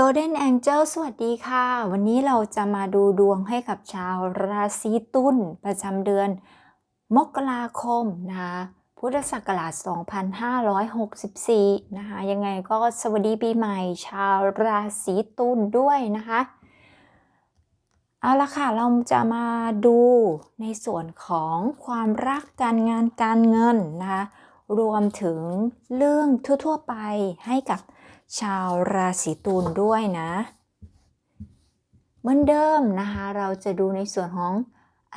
Golden Angel สวัสดีค่ะ วันนี้เราจะมาดูดวงให้กับชาวราศีตุลประจำเดือน มกราคมนะคะพุทธศักราช 2564 นะคะ ยังไงก็สวัสดีปีใหม่ชาวราศีตุลด้วยนะคะ เอาละค่ะ เราจะมาดูในส่วนของความรักการงานการเงินนะคะ รวมถึงเรื่องทั่ว ๆ ไปให้กับ ชาวราศีตุลด้วยนะเหมือนเดิมนะคะเราจะดูในส่วนของ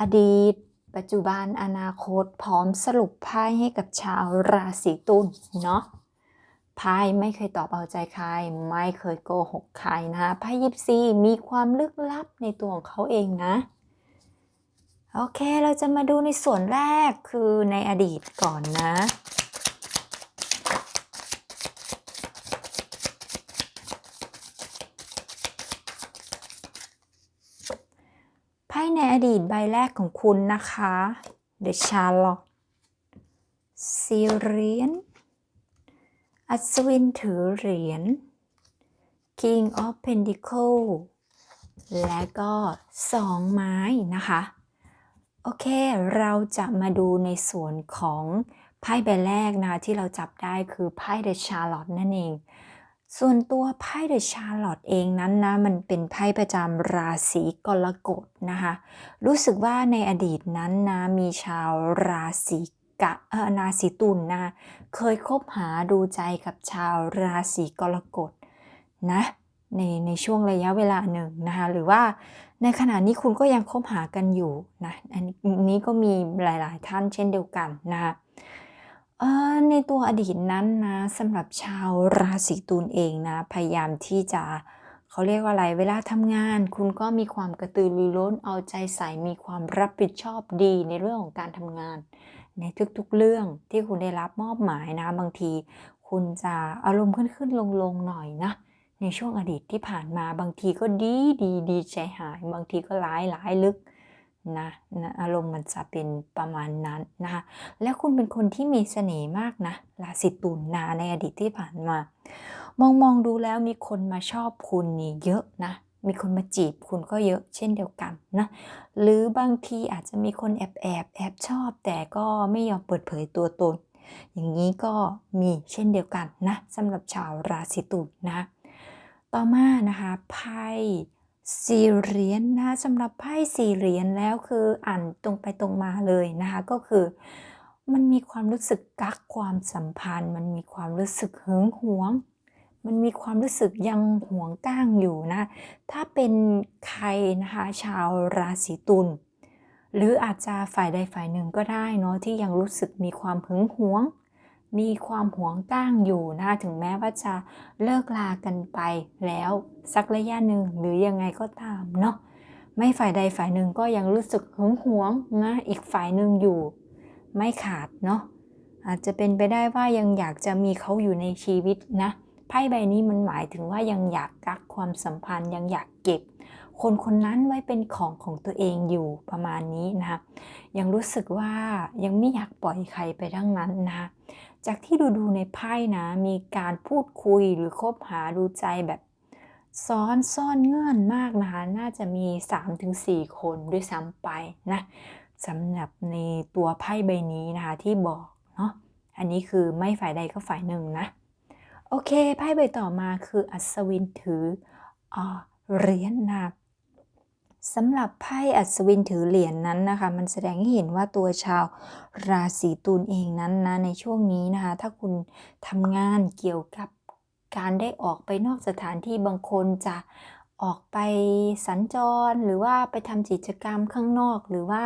อดีต ปัจจุบันอนาคตพร้อมสรุปไพ่ให้กับชาวราศีตุลเนาะไพ่ไม่เคยตอบเอาใจใคร ไม่เคยโกหกใครนะไพ่ยิปซีมีความลึกลับในตัวของเขาเองนะโอเค เราจะมาดูในส่วนแรกคือในอดีตก่อนนะ ไพ่ในอ ดีตใบแรกของคุณนะคะ The Charlotte ซีเรียญอัศวินถือเหรียญ King of Pentacle และก็สองไม้นะคะ โอเค เราจะมาดูในส่วนของไพ่ใบแรกนะที่เราจับได้คือไพ่ The Charlotte นั่นเอง ส่วนตัวไพ่ The Charlotte เองนั้นนะมันเป็นไพ่ประจำราศีกรกฎนะคะรู้สึกว่าในอดีตนั้นนะมีชาวราศีกะเออราศีตุลนะเคยคบหาดูใจกับชาวราศีกรกฎนะในในช่วงระยะเวลาหนึ่งนะคะหรือว่าในขณะนี้คุณก็ยังคบหากันอยู่นะอันนี้ก็มีหลาย ๆ ท่านเช่นเดียวกันนะคะ เออในตัวอดีตนั้นนะสำหรับชาวราศีตุลเองนะ พยายามที่จะเขาเรียกว่าอะไร เวลาทำงาน คุณก็มีความกระตือรือร้นเอาใจใส่มีความรับผิดชอบดีในเรื่องของการทำงาน ในทุกๆเรื่องที่คุณได้รับมอบหมายนะ บางที คุณจะอารมณ์ขึ้นๆลงๆหน่อยนะ ในช่วงอดีตที่ผ่านมาบางทีก็ดีดีดีใจหาย บางทีก็ร้ายร้ายลึก นะนะอารมณ์มันจะเป็นประมาณนั้นนะคะและคุณเป็นคนที่มีเสน่ห์มากนะราศีตุลนาในอดีตที่ผ่านมา มองมองดูแล้วมีคนมาชอบคุณนี่เยอะนะ มีคนมาจีบคุณก็เยอะเช่นเดียวกันนะหรือบางทีอาจจะมีคนแอบแอบแอบชอบ แต่ก็ไม่ยอมเปิดเผยตัวตน อย่างนี้ก็มีเช่นเดียวกันนะสำหรับชาวราศีตุลนะต่อมานะคะไพ่ สี่เหรียญนะสำหรับไพ่สี่เหรียญแล้วคืออ่านตรงไปตรงมาเลยนะคะก็คือมันมีความรู้สึกกักความสัมพันธ์ มันมีความรู้สึกหึงหวง มันมีความรู้สึกยังหวงก้างอยู่นะ ถ้าเป็นใครนะคะชาวราศีตุลหรืออาจจะฝ่ายใดฝ่ายหนึ่งก็ได้เนาะที่ยังรู้สึกมีความหึงหวง มีความหวงก้างอยู่นะถึงแม้ว่าจะเลิกลากันไปแล้วสักระยะหนึ่งหรือยังไงก็ตามเนาะไม่ฝ่ายใดฝ่ายหนึ่งก็ยังรู้สึกหึงหวงนะอีกฝ่ายหนึ่งอยู่ ไม่ขาดเนาะอาจจะเป็นไปได้ว่ายังอยากจะมีเขาอยู่ในชีวิตนะไพ่ใบนี้มันหมายถึงว่ายังอยากกักความสัมพันธ์ยังอยากเก็บ คนคนนั้นไว้เป็นของของตัวเองอยู่ประมาณนี้นะคะยังรู้สึกว่ายังไม่อยากปล่อยใครไปทั้งนั้นนะคะ จากที่ดูดูในไพ่นะ มีการพูดคุยหรือคบหาดูใจแบบซ้อนซ่อนเงื่อนมากนะคะ น่าจะมี 3-4 คนด้วยซ้ำไปนะสำหรับในตัวไพ่ใบนี้นะคะที่บอกเนาะ อันนี้คือไม่ฝ่ายใดก็ฝ่ายหนึ่งนะ โอเคไพ่ใบต่อมาคืออัศวินถืออเหรียญนะ สำหรับไพ่อัศวินถือเหรียญนนั้นนะคะ มันแสดงให้เห็นว่าตัวชาวราศีตุลเองนั้นนะในช่วงนี้นะคะ ถ้าคุณทำงานเกี่ยวกับการได้ออกไปนอกสถานที่บางคนจะออกไปสัญจรหรือว่าไปทำกิจกรรมข้างนอก หรือว่า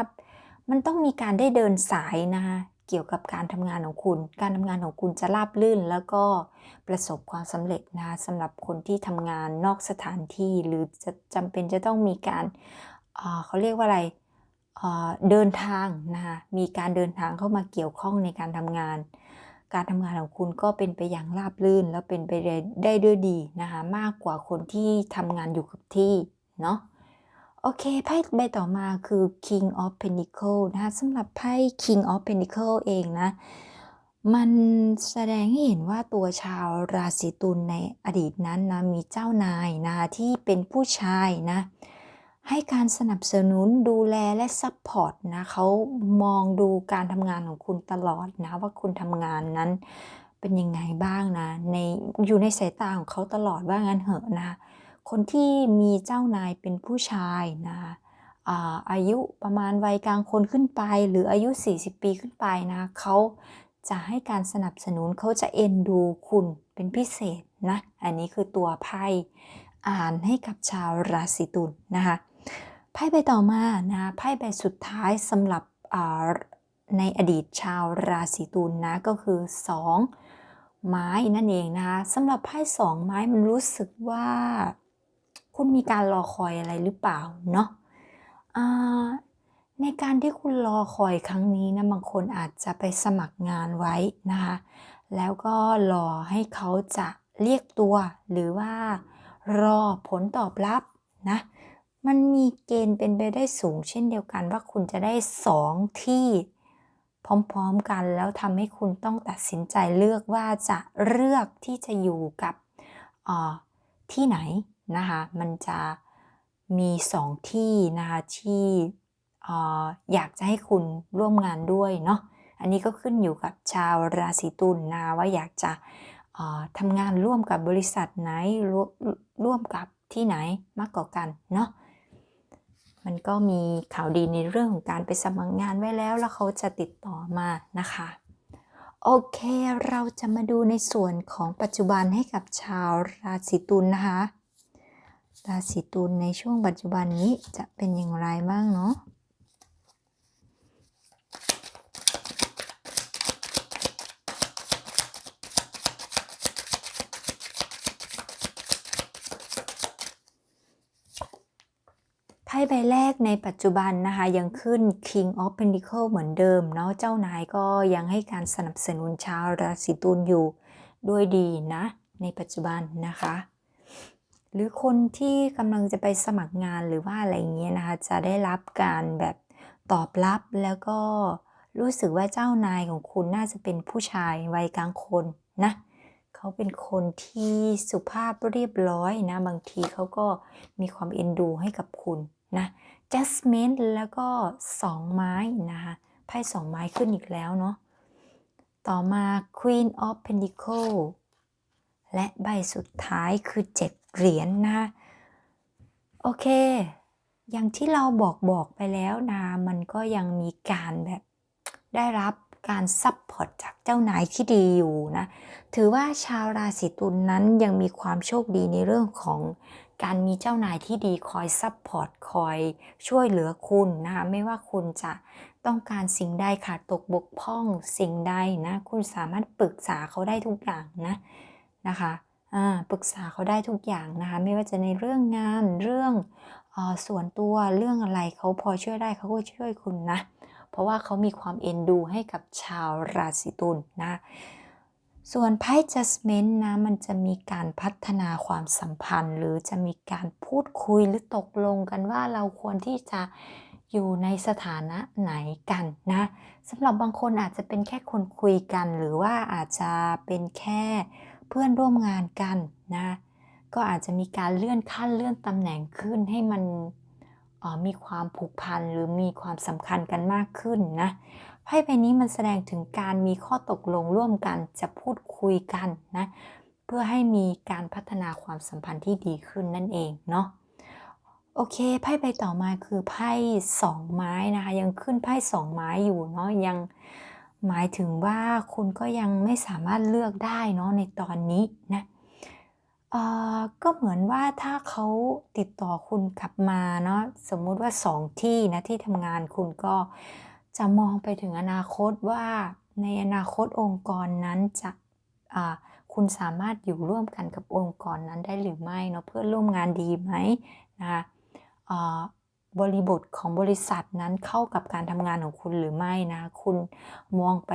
มันต้องมีการได้เดินสายนะคะ เกี่ยวกับการทำงานของคุณ การทำงานของคุณจะราบลื่น แล้วก็ประสบความสำเร็จนะสำหรับคนที่ทำงานนอกสถานที่หรือจะจำเป็นจะต้องมีการเเขาเรียกว่าอะไรเดินทางนะคะมีการเดินทางเข้ามาเกี่ยวข้องในการทำงาน การทำงานของคุณก็เป็นไปอย่างราบลื่น แล้วเป็นไปได้ด้วยดีนะคะมากกว่าคนที่ทำงานอยู่กับที่เนาะ โอเค ไพ่ใบต่อมาคือ King of Pentacle นะคะสำหรับไพ่ King of Pentacle เองนะ มันแสดงให้เห็นว่าตัวชาวราศีตุลในอดีตนั้นนะ มีเจ้านายนะที่เป็นผู้ชายนะ ให้การสนับสนุนดูแลและซัพพอร์ตนะเขามองดูการทำงานของคุณตลอดนะ ว่าคุณทำงานนั้นเป็นยังไงบ้างนะในอยู่ในสายตาของเขาตลอดว่างั้นเหอะนะ คนที่มีเจ้านายเป็นผู้ชายนะอาอายุประมาณวัยกลางคนขึ้นไป หรืออายุ 40 ปีขึ้นไปนะเขาจะให้การสนับสนุนเขาจะเอ็นดูคุณเป็นพิเศษนะอันนี้คือตัวไพ่อ่านให้กับชาวราศีตุลนะคะไพ่ใบต่อมานะไพ่ใบสุดท้ายสำหรับในอดีตชาวราศีตุลนะก็คือ 2 ไม้นั่นเองนะคะสำหรับไพ่สองไม้มันรู้สึกว่า คุณมีการรอคอยอะไรหรือเปล่าเนาะในการที่คุณรอคอยครั้งนี้นะบางคนอาจจะไปสมัครงานไว้นะคะแล้วก็รอให้เขาจะเรียกตัว หรือว่ารอผลตอบรับนะมันมีเกณฑ์เป็นไปได้สูงเช่นเดียวกันว่าคุณจะได้สองที่พร้อมๆกันแล้วทำให้คุณต้องตัดสินใจเลือกว่าจะเลือกที่จะอยู่กับที่ไหน นะคะมันจะมีสองที่นะคะที่อยากจะให้คุณร่วมงานด้วยเนาะอันนี้ก็ขึ้นอยู่กับชาวราศีตุลนะว่าอยากจะทำงานร่วมกับบริษัทไหนรร่วมกับที่ไหนมากกว่ากันเนาะมันก็มีข่าวดีในเรื่องของการไปสมัครงานไว้แล้ว แล้วเขาจะติดต่อมานะคะ โอเคเราจะมาดูในส่วนของปัจจุบันให้กับชาวราศีตุลนะคะ ราศีตุลในช่วงปัจจุบันนี้จะเป็นอย่างไรบ้างเนาะไพ่ใบแรกในปัจจุบันนะคะยังขึ้น King of Pentacle เหมือนเดิมเนาะเจ้านายก็ยังให้การสนับสนุนชาวราศีตุลอยู่ด้วยดีนะ ในปัจจุบันนะคะ หรือคนที่กำลังจะไปสมัครงานหรือว่าอะไรเงี้ยนะคะ จะได้รับการแบบตอบรับแล้วก็รู้สึกว่าเจ้านายของคุณน่าจะเป็นผู้ชายวัยกลางคนนะเขาเป็นคนที่สุภาพเรียบร้อยนะ บางทีเขาก็มีความเอ็นดูให้กับคุณนะ Jasmine แล้วก็สองไม้นะคะไพ่สองไม้ขึ้นอีกแล้วเนาะต่อมา Queen of Pentacle และใบสุดท้ายคือ 7 เหรียญนนะโอเค อย่างที่เราบอกบอกไปแล้วนะมันก็ยังมีการแบบได้รับการซัพพอร์ตจากเจ้านายที่ดีอยู่นะ ถือว่าชาวราศีตุลนนั้นยังมีความโชคดีในเรื่องของการมีเจ้านายที่ดีคอยซัพพอร์ตคอยช่วยเหลือคุณนะคะไม่ว่าคุณจะต้องการสิ่งใดขาดตกบกพร่องสิ่งใดนะ คุณสามารถปรึกษาเขาได้ทุกอย่างนะนะคะ ปรึกษาเขาได้ทุกอย่างนะคะ ไม่ว่าจะในเรื่องงานเรื่องอส่วนตัวเรื่องอะไรเขาพอช่วยได้เขาก็ช่วยคุณนะ เพราะว่าเขามีความเอ็นดูให้กับชาวราศีตุลนะส่วนไพ่ judgment นะ มันจะมีการพัฒนาความสัมพันธ์ หรือจะมีการพูดคุยหรือตกลงกันว่าเราควรที่จะอยู่ในสถานะไหนกันนะสำหรับบางคนอาจจะเป็นแค่คนคุยกัน หรือว่าอาจจะเป็นแค่ เพื่อนร่วมงานกันนะก็อาจจะมีการเลื่อนขั้นเลื่อนตำแหน่งขึ้นให้มันมีความผูกพันหรือมีความสำคัญกันมากขึ้นนะไพ่ใบนี้มันแสดงถึงการมีข้อตกลงร่วมกันจะพูดคุยกันนะเพื่อให้มีการพัฒนาความสัมพันธ์ที่ดีขึ้นนั่นเองเนาะโอเคไพ่ใบต่อมาคือไพ่สองไม้นะคะยังขึ้นไพ่สองไม้อยู่เนาะยัง หมายถึงว่าคุณก็ยังไม่สามารถเลือกได้เนาะในตอนนี้นะก็เหมือนว่าถ้าเขาติดต่อคุณกลับมาเนาะสมมุติว่าสองที่นะที่ทำงานคุณก็จะมองไปถึงอนาคตว่าในอนาคตองค์กรนั้นจะคุณสามารถอยู่ร่วมกันกับองค์กรนั้นได้หรือไม่เนาะเพื่อร่วมงานดีไหมนะคะ บริบทของบริษัทนั้นเข้ากับการทำงานของคุณหรือไม่นะ คุณมองไป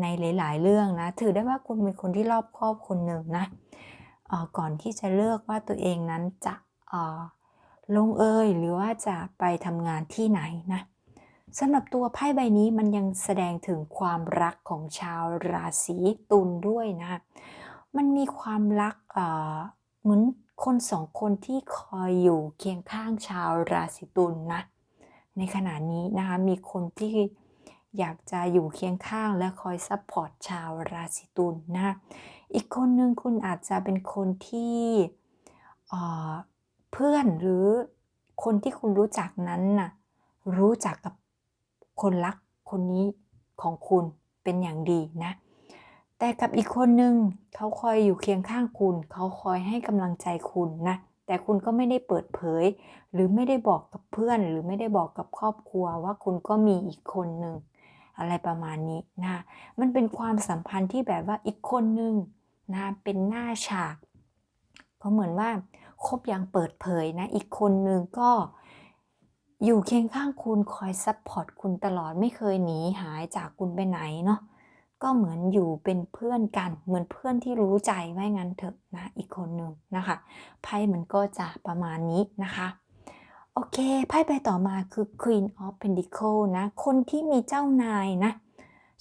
ในหลาย ๆ เรื่องนะ ถือได้ว่าคุณเป็นคนที่รอบครอบคนหนึ่งนะก่อนที่จะเลือกว่าตัวเองนั้นจะลงเอยหรือว่าจะไปทำงานที่ไหนนะสำหรับตัวไพ่ใบนี้มันยังแสดงถึงความรักของชาวราศีตุลด้วยนะ มันมีความรักเหมือน คนสองคนที่คอยอยู่เคียงข้างชาวราศีตุลนะในขณะนี้นะคะมีคนที่อยากจะอยู่เคียงข้างและคอยซัพพอร์ตชาวราศีตุลนะอีกคนหนึ่งคุณอาจจะเป็นคนที่เพื่อนหรือคนที่คุณรู้จักนั้นน่ะรู้จักกับคนรักคนนี้ของคุณเป็นอย่างดีนะ แต่กับอีกคนหนึ่งเขาคอยอยู่เคียงข้างคุณ เขาคอยให้กำลังใจคุณนะ แต่คุณก็ไม่ได้เปิดเผย หรือไม่ได้บอกกับเพื่อน หรือไม่ได้บอกกับครอบครัวว่าคุณก็มีอีกคนหนึ่งอะไรประมาณนี้นะ มันเป็นความสัมพันธ์ที่แบบว่าอีกคนหนึ่งนะเป็นหน้าฉาก ก็เหมือนว่าคบอย่างเปิดเผยนะ อีกคนหนึ่งก็อยู่เคียงข้างคุณคอยซัพพอร์ตคุณตลอดไม่เคยหนีหายจากคุณไปไหนเนาะ ก็เหมือนอยู่เป็นเพื่อนกัน เหมือนเพื่อนที่รู้ใจไว้งั้นเถอะนะอีกคนหนึ่งนะคะไพ่มันก็จะประมาณนี้นะคะโอเคไพ่ใบต่อมาคือ Queen of Pentacles นะ คนที่มีเจ้านายนะ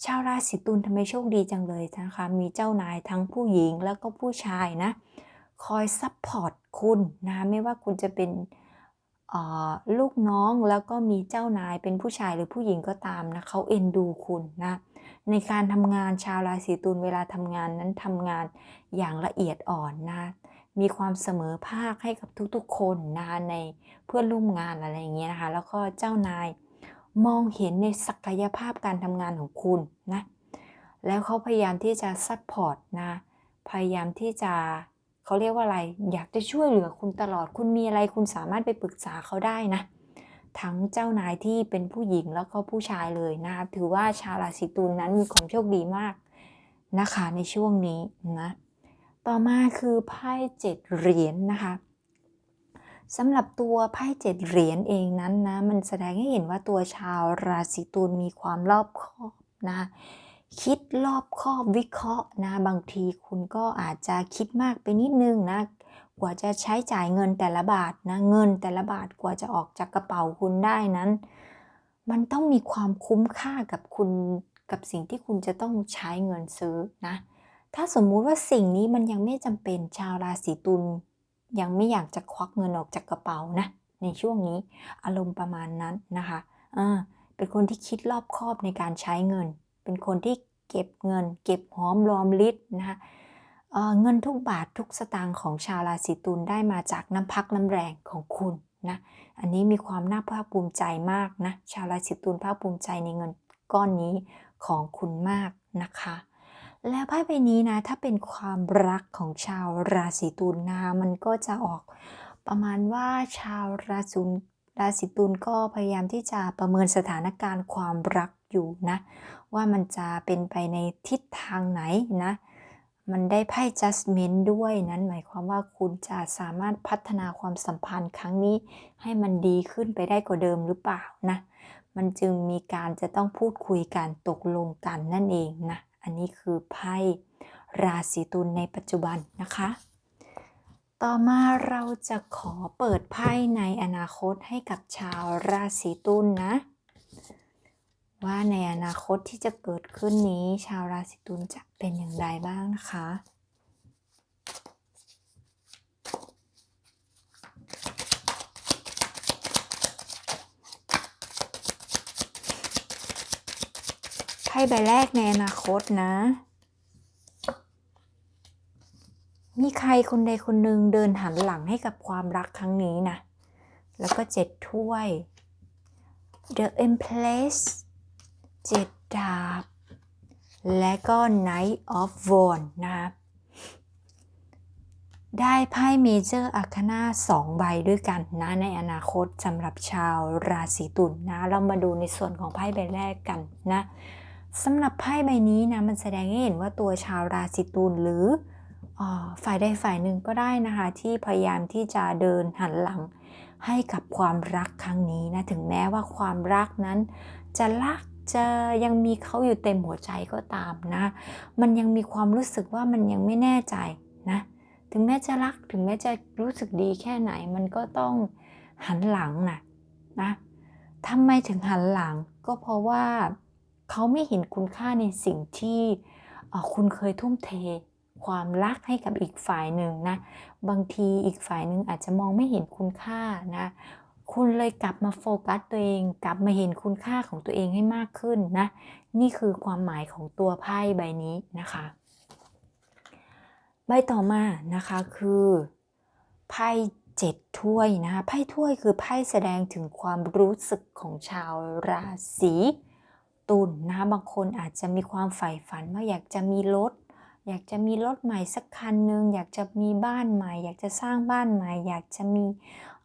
ชาวราศีตุลทำไมโชคดีจังเลยนะคะ มีเจ้านายทั้งผู้หญิงแล้วก็ผู้ชายนะ คอยซัพพอร์ตคุณนะ ไม่ว่าคุณจะเป็น ลูกน้องแล้วก็มีเจ้านายเป็นผู้ชายหรือผู้หญิงก็ตามนะเขาเอ็นดูคุณนะในการทำงานชาวราศีตุลเวลาทำงานนั้นทำงานอย่างละเอียดอ่อนนะมีความเสมอภาคให้กับทุกๆ คนนะในเพื่อนร่วมงานอะไรอย่างเงี้ยนะคะแล้วก็เจ้านายมองเห็นในศักยภาพการทำงานของคุณนะแล้วเขาพยายามที่จะซัพพอร์ตนะพยายามที่จะ เขาเรียกว่าอะไร อยากจะช่วยเหลือคุณตลอด คุณมีอะไรคุณสามารถไปปรึกษาเขาได้นะ ทั้งเจ้านายที่เป็นผู้หญิงแล้วก็ผู้ชายเลยนะคะถือว่าชาวราศีตุลนั้นมีความโชคดีมากนะคะในช่วงนี้นะ ต่อมาคือไพ่เจ็ดเหรียญนนะคะสำหรับตัวไพ่เจ็ดเหรียญเองนั้นนะ มันแสดงให้เห็นว่าตัวชาวราศีตุลมีความรอบคอบนะ คิดรอบคอบวิเคราะห์นะบางทีคุณก็อาจจะคิดมากไปนิดนึงนะกว่าจะใช้จ่ายเงินแต่ละบาทนะเงินแต่ละบาทกว่าจะออกจากกระเป๋าคุณได้นั้น มันต้องมีความคุ้มค่ากับคุณกับสิ่งที่คุณจะต้องใช้เงินซื้อนะถ้าสมมุติว่าสิ่งนี้มันยังไม่จำเป็นชาวราศีตุลยังไม่อยากจะควักเงินออกจากกระเป๋านะในช่วงนี้อารมณ์ประมาณนั้นนะคะอ่าเป็นคนที่คิดรอบคอบในการใช้เงิน เป็นคนที่เก็บเงิน เก็บหอมรอมริบนะคะเเงินทุกบาททุกสตางค์ของชาวราศีตุลได้มาจากน้ำพักน้ำแรงของคุณนะ อันนี้มีความน่าภาคภูมิใจมากนะ ชาวราศีตุลภาคภูมิใจในเงินก้อนนี้ของคุณมากนะคะ แล้วไพ่ใบนี้นะ ถ้าเป็นความรักของชาวราศีตุลนะมันก็จะออกประมาณว่าชาวราศีราศีตุลก็พยายามที่จะประเมินสถานการณ์ความรัก อยู่นะ ว่ามันจะเป็นไปในทิศทางไหนนะ มันได้ไพ่ judgment ด้วยนั้นหมายความว่าคุณจะสามารถพัฒนาความสัมพันธ์ครั้งนี้ ให้มันดีขึ้นไปได้กว่าเดิมหรือเปล่านะ มันจึงมีการจะต้องพูดคุยกันตกลงกันนั่นเองนะ อันนี้คือไพ่ราศีตุลในปัจจุบันนะคะ ต่อมาเราจะขอเปิดไพ่ในอนาคตให้กับชาวราศีตุลนะ ว่าในอนาคตที่จะเกิดขึ้นนี้ ชาวราศีตุลจะเป็นอย่างไรบ้างนะคะ ไพ่ใบแรกในอนาคตนะ มีใครคนใดคนหนึ่งเดินหันหลังให้กับความรักครั้งนี้นะ แล้วก็เจ็ดถ้วย The Empress เจ็ดดาบ และก็ Knight of Wands นะครับได้ไพ่เมเจอร์อาคนาสองใบด้วยกันนะในอนาคตสำหรับชาวราศีตุลนนะ เรามาดูในส่วนของไพ่ใบแรกกันนะสำหรับไพ่ใบนี้นะมันแสดงให้เห็นว่าตัวชาวราศีตุลหรืออฝ่ายใดฝ่ายหนึ่งก็ได้นะคะ ที่พยายามที่จะเดินหันหลังให้กับความรักครั้งนี้นะถึงแม้ว่าความรักนั้นจะรัก จะยังมีเขาอยู่เต็มหัวใจก็ตามนะ มันยังมีความรู้สึกว่ามันยังไม่แน่ใจนะ ถึงแม้จะรักถึงแม้จะรู้สึกดีแค่ไหน มันก็ต้องหันหลังนะนะทำไมถึงหันหลัง ก็เพราะว่าเขาไม่เห็นคุณค่าในสิ่งที่คุณเคยทุ่มเทความรักให้กับอีกฝ่ายหนึ่งนะ บางทีอีกฝ่ายหนึ่งอาจจะมองไม่เห็นคุณค่านะ คุณเลยกลับมาโฟกัสตัวเอง กลับมาเห็นคุณค่าของตัวเองให้มากขึ้นนะ นี่คือความหมายของตัวไพ่ใบนี้นะคะ ใบต่อมานะคะคือไพ่เจ็ดถ้วยนะคะไพ่ถ้วยคือไพ่แสดงถึงความรู้สึกของชาวราศีตุลนนะคะบางคนอาจจะมีความใฝ่ฝันว่าอยากจะมีรถอยากจะมีรถใหม่สักคันหนึ่งอยากจะมีบ้านใหม่ อยากจะสร้างบ้านใหม่ อยากจะมี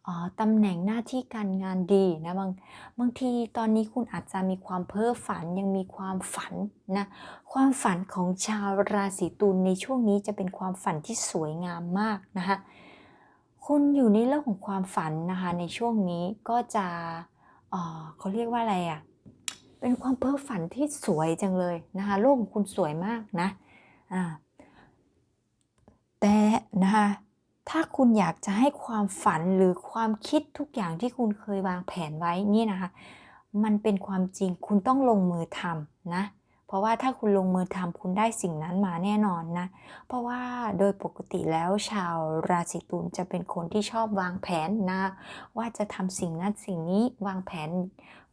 อ่อตำแหน่งหน้าที่การงานดีนะบางบางทีตอนนี้คุณอาจจะมีความเพ้อฝันยังมีความฝันนะความฝันของชาวราศีตุลในช่วงนี้จะเป็นความฝันที่สวยงามมากนะคะคุณอยู่ในโลกของความฝันนะคะในช่วงนี้ก็จะเออเขาเรียกว่าอะไรอะ่ะเป็นความเพ้อฝันที่สวยจังเลยนะคะโลกของคุณสวยมากนะอ่าแต่นะคะ ถ้าคุณอยากจะให้ความฝันหรือความคิดทุกอย่างที่คุณเคยวางแผนไว้นี่นะคะ มันเป็นความจริงคุณต้องลงมือทำนะ เพราะว่าถ้าคุณลงมือทำคุณได้สิ่งนั้นมาแน่นอนนะ เพราะว่าโดยปกติแล้วชาวราศีตุลจะเป็นคนที่ชอบวางแผนนะ ว่าจะทำสิ่งนั้นสิ่งนี้วางแผน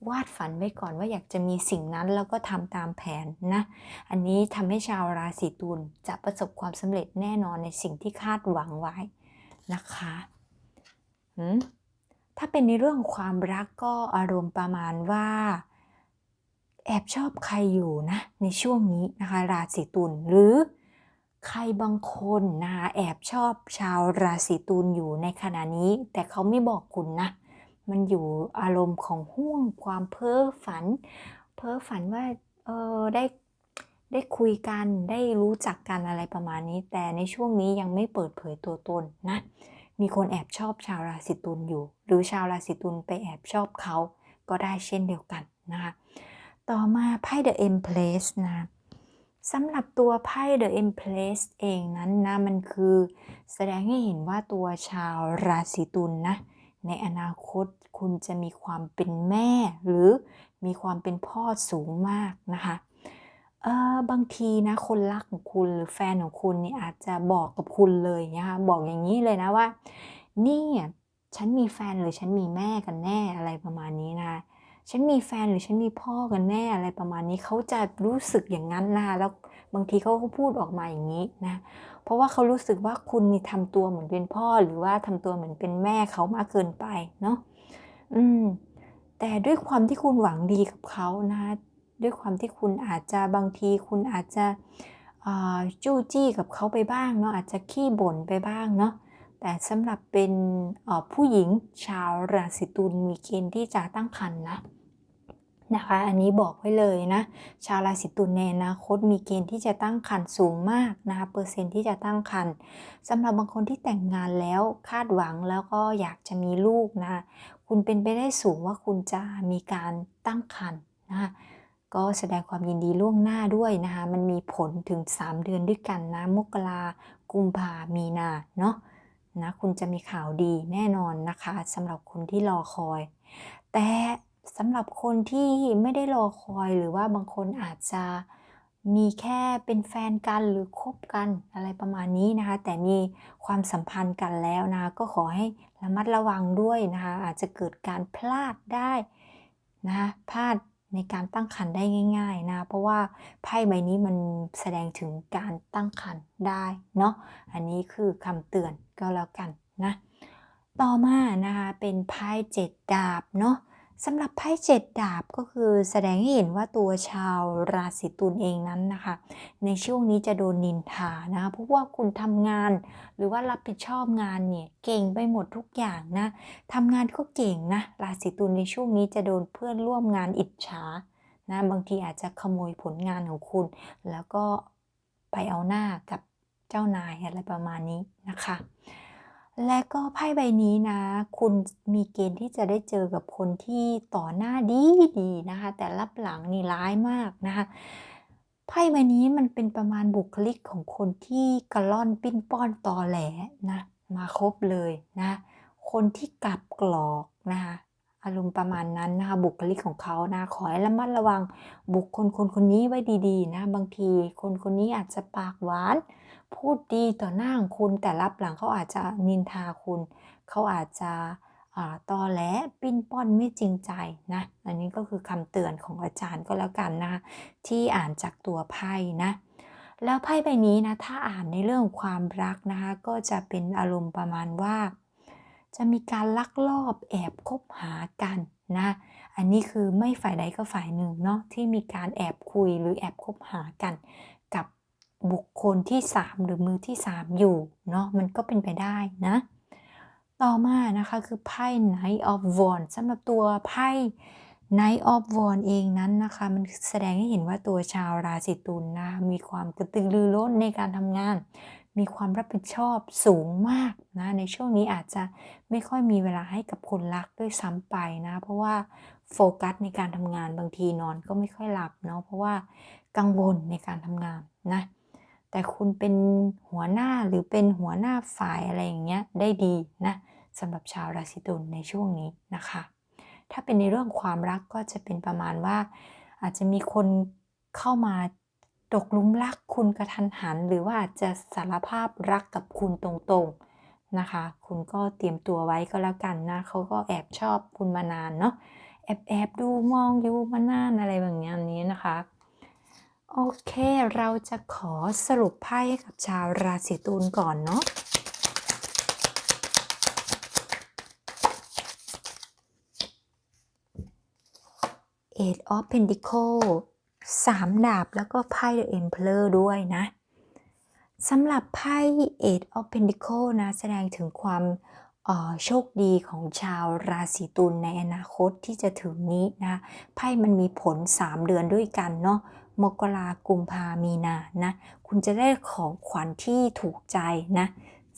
วาดฝันไว้ก่อนว่าอยากจะมีสิ่งนั้นแล้วก็ทำตามแผนนะ อันนี้ทำให้ชาวราศีตุลจะประสบความสำเร็จแน่นอนในสิ่งที่คาดหวังไว้ นะคะหืมถ้าเป็นในเรื่องของความรักก็อารมณ์ประมาณว่า แอบชอบใครอยู่นะ ในช่วงนี้นะคะ ราศีตุลหรือใครบางคนนะคะแอบชอบชาวราศีตุลอยู่ในขณะนี้ แต่เขาไม่บอกคุณนะ มันอยู่อารมณ์ของห่วงความเพ้อฝัน เพ้อฝันว่าเออได้ ได้คุยกันได้รู้จักกันอะไรประมาณนี้ แต่ในช่วงนี้ยังไม่เปิดเผยตัวตนนะ มีคนแอบชอบชาวราศีตุลอยู่ หรือชาวราศีตุลไปแอบชอบเขาก็ได้เช่นเดียวกันนะคะต่อมาไพ่ The Empress นะสำหรับตัวไพ่ The Empress เองนั้นนะมันคือแสดงให้เห็นว่าตัวชาวราศีตุลนะในอนาคตคุณจะมีความเป็นแม่ หรือมีความเป็นพ่อสูงมากนะคะ เออบางทีนะคนรักของคุณหรือแฟนของคุณนี่อาจจะบอกกับคุณเลยนะคะบอกอย่างนี้เลยนะว่า นี่ฉันมีแฟนหรือฉันมีแม่กันแน่อะไรประมาณนี้นะฉันมีแฟนหรือฉันมีพ่อกันแน่อะไรประมาณนี้เขาจะรู้สึกอย่างนั้นนะคะแล้วบางทีเขาก็พูดออกมาอย่างนี้นะเพราะว่าเขารู้สึกว่าคุณนี่ทำตัวเหมือนเป็นพ่อ หรือว่าทำตัวเหมือนเป็นแม่เขามากเกินไปเนาะอืมแต่ด้วยความที่คุณหวังดีกับเขานะ ด้วยความที่คุณอาจจะบางทีคุณอาจจะจู้จี้กับเขาไปบ้างเนาะอาจจะขี้บ่นไปบ้างเนาะแต่สำหรับเป็นผู้หญิงชาวราศีตุลมีเกณฑ์ที่จะตั้งครรภ์นะนะคะอันนี้บอกไว้เลยนะ ชาวราศีตุลในอนาคตมีเกณฑ์ที่จะตั้งครรภ์สูงมากนะคะเปอร์เซ็นต์ที่จะตั้งครรภ์สำหรับบางคนที่แต่งงานแล้วคาดหวังแล้วก็อยากจะมีลูกนะคะคุณเป็นไปได้สูงว่าคุณจะมีการตั้งครรภ์นะคะ ก็แสดงความยินดีล่วงหน้าด้วยนะคะ มันมีผลถึง 3 เดือนด้วยกันนะ มกรากุมภามีนา เนาะนะ คุณจะมีข่าวดีแน่นอนนะคะสำหรับคนที่รอคอย แต่สำหรับคนที่ไม่ได้รอคอยหรือว่าบางคนอาจจะมีแค่เป็นแฟนกันหรือคบกันอะไรประมาณนี้นะคะ แต่มีความสัมพันธ์กันแล้วนะะก็ขอให้ระมัดระวังด้วยนะคะ อาจจะเกิดการพลาดได้นะคะพลาด ในการตั้งครรภ์ได้ง่ายๆนะ เพราะว่าไพ่ใบนี้มันแสดงถึงการตั้งครรภ์ได้เนาะ อันนี้คือคำเตือนก็แล้วกันนะ ต่อมานะคะเป็นไพ่เจ็ดดาบเนาะ สำหรับไพ่เจ็ดดาบก็คือแสดงให้เห็นว่าตัวชาวราศีตุลเองนั้นนะคะ ในช่วงนี้จะโดนนินทานะเพราะว่าคุณทำงาน หรือว่ารับผิดชอบงานเนี่ยเก่งไปหมดทุกอย่างนะทำงานก็เก่งนะราศีตุลในช่วงนี้จะโดนเพื่อนร่วมงานอิจฉานะบางทีอาจจะขโมยผลงานของคุณ แล้วก็ไปเอาหน้ากับเจ้านายอะไรประมาณนี้นะคะ และก็ไพ่ใบนี้นะ คุณมีเกณฑ์ที่จะได้เจอกับคนที่ต่อหน้าดีดีนะคะ แต่รับหลังนี่ร้ายมากนะคะไพ่ใบนี้มันเป็นประมาณบุคลิกของคนที่กระล่อนปิ้นป้อนตอแหลนะมาครบเลยนะ คนที่กลับกรอกนะคะอารมณ์ประมาณนั้นนะคะบุคลิกของเขานะขอให้ระมัดระวังบุคคลคนคนนี้ไว้ดีๆ นะ บางทีคนคนนี้อาจจะปากหวาน พูดดีต่อหน้าของคุณ แต่รับหลังเขาอาจจะนินทาคุณ เขาอาจจะตอแหลปิ้นป้อนไม่จริงใจนะ อันนี้ก็คือคำเตือนของอาจารย์ก็แล้วกันนะที่อ่านจากตัวไพ่นะ แล้วไพ่ใบนี้นะถ้าอ่านในเรื่องความรักนะคะก็จะเป็นอารมณ์ประมาณว่า จะมีการลักลอบแอบคบหากันนะ อันนี้คือไม่ฝ่ายใดก็ฝ่ายหนึ่งเนาะที่มีการแอบคุยหรือแอบคบหากัน บุคคลที่ 3 หรือมือที่ 3 อยู่เนาะมันก็เป็นไปได้นะ ต่อมานะคะคือไพ่ Knight of Wands สำหรับตัวไพ่ Knight of Wands เองนั้นนะคะ มันแสดงให้เห็นว่าตัวชาวราศีตุลนะมีความกระตือรือร้นในการทำงาน มีความรับผิดชอบสูงมากนะในช่วงนี้อาจจะไม่ค่อยมีเวลาให้กับคนรักด้วยซ้ำไปนะ เพราะว่าโฟกัสในการทำงานบางทีนอนก็ไม่ค่อยหลับเนาะเพราะว่ากังวลในการทำงานนะ แต่คุณเป็นหัวหน้าหรือเป็นหัวหน้าฝ่ายอะไรอย่างเงี้ยได้ดีนะสำหรับชาวราศีตุลในช่วงนี้นะคะ ถ้าเป็นในเรื่องความรักก็จะเป็นประมาณว่า อาจจะมีคนเข้ามาตกหลุมรักคุณกระทันหัน หรือว่าอาจจะสารภาพรักกับคุณตรงๆนะคะ คุณก็เตรียมตัวไว้ก็แล้วกันนะเขาก็แอบชอบคุณมานานเนาะแอบแอบดูมองอยู่มานานอะไรแบบนี้นะคะ โอเค เราจะขอสรุปไพ่ให้กับชาวราศีตุลก่อนเนาะ Eight of Pentacle สามดาบแล้วก็ไพ่ The Emperor ด้วยนะสำหรับไพ่ Eight of Pentacle นะ แสดงถึงความโชคดีของชาวราศีตุลในอนาคตที่จะถึงนี้นะไพ่มันมีผล 3 เดือนด้วยกันเนาะ มกรากุมภามีนานะ คุณจะได้ของขวัญที่ถูกใจนะ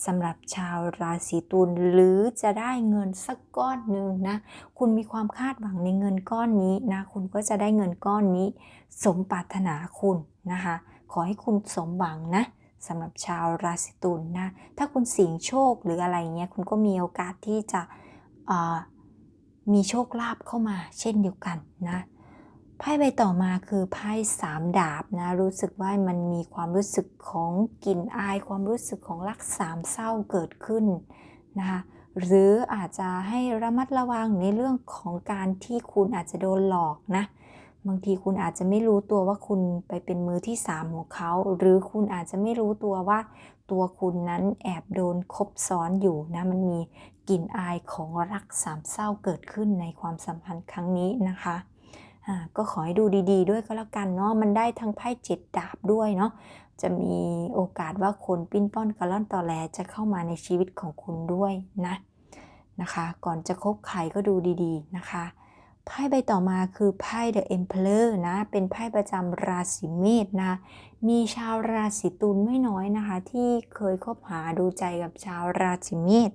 สำหรับชาวราศีตุลหรือจะได้เงินสักก้อนหนึ่งนะ คุณมีความคาดหวังในเงินก้อนนี้นะ คุณก็จะได้เงินก้อนนี้ สมปรารถนาคุณนะคะ ขอให้คุณสมหวังนะสำหรับชาวราศีตุลนะ ถ้าคุณเสี่ยงโชคหรืออะไรเงี้ย คุณก็มีโอกาสที่จะมีโชคลาภเข้ามาเช่นเดียวกันนะ ไพ่ใบต่อมาคือไพ่สามดาบนะรู้สึกว่ามันมีความรู้สึกของกลิ่นอาย ความรู้สึกของรักสามเศร้าเกิดขึ้นนะคะหรืออาจจะให้ระมัดระวังในเรื่องของการที่คุณอาจจะโดนหลอกนะบางทีคุณอาจจะไม่รู้ตัวว่าคุณไปเป็นมือที่สามของเขา หรือคุณอาจจะไม่รู้ตัวว่าตัวคุณนั้นแอบโดนคบซ้อนอยู่นะมันมีกลิ่นอายของรักสามเศร้าเกิดขึ้นในความสัมพันธ์ครั้งนี้นะคะ ก็ขอให้ดูดีๆ ด้วยก็แล้วกันเนาะมันได้ทั้งไพ่เจ็ดดาบด้วยเนาะจะมีโอกาสว่าคนปิ้นป้อนกระล่อนตอแลจะเข้ามาในชีวิตของคุณด้วยนะนะคะ ก่อนจะคบใครก็ดูดีๆนะคะไพ่ใบต่อมาคือไพ่ The Emperor นะ เป็นไพ่ประจำราศีเมษนะ มีชาวราศีตุลไม่น้อยนะคะ ที่เคยคบหาดูใจกับชาวราศีเมษ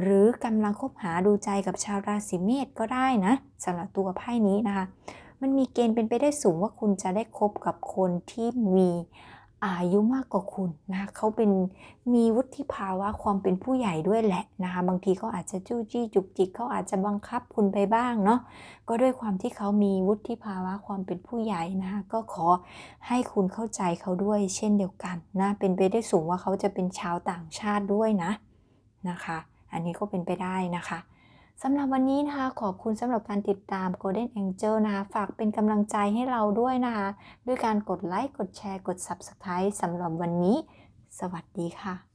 หรือกำลังคบหาดูใจกับชาวราศีเมษก็ได้นะสำหรับตัวไพ่นี้นะคะ มันมีเกณฑ์เป็นไปได้สูงว่าคุณจะได้คบกับคนที่มีอายุมากกว่าคุณนะคะเขาเป็นมีวุฒิภาวะความเป็นผู้ใหญ่ด้วยแหละนะคะบางทีเขาอาจจะจู้จี้จุกจิกเขาอาจจะบังคับคุณไปบ้างเนาะก็ด้วยความที่เขามีวุฒิภาวะความเป็นผู้ใหญ่นะคะก็ขอให้คุณเข้าใจเขาด้วยเช่นเดียวกันนะเป็นไปได้สูงว่าเขาจะเป็นชาวต่างชาติด้วยนะนะคะ อันนี้ก็เป็นไปได้นะคะสำหรับวันนี้นะคะ ขอบคุณสำหรับการติดตาม Golden Angel นะคะ ฝากเป็นกำลังใจให้เราด้วยนะคะ ด้วยการกดไลค์ กดแชร์ กด Subscribe สำหรับวันนี้ สวัสดีค่ะ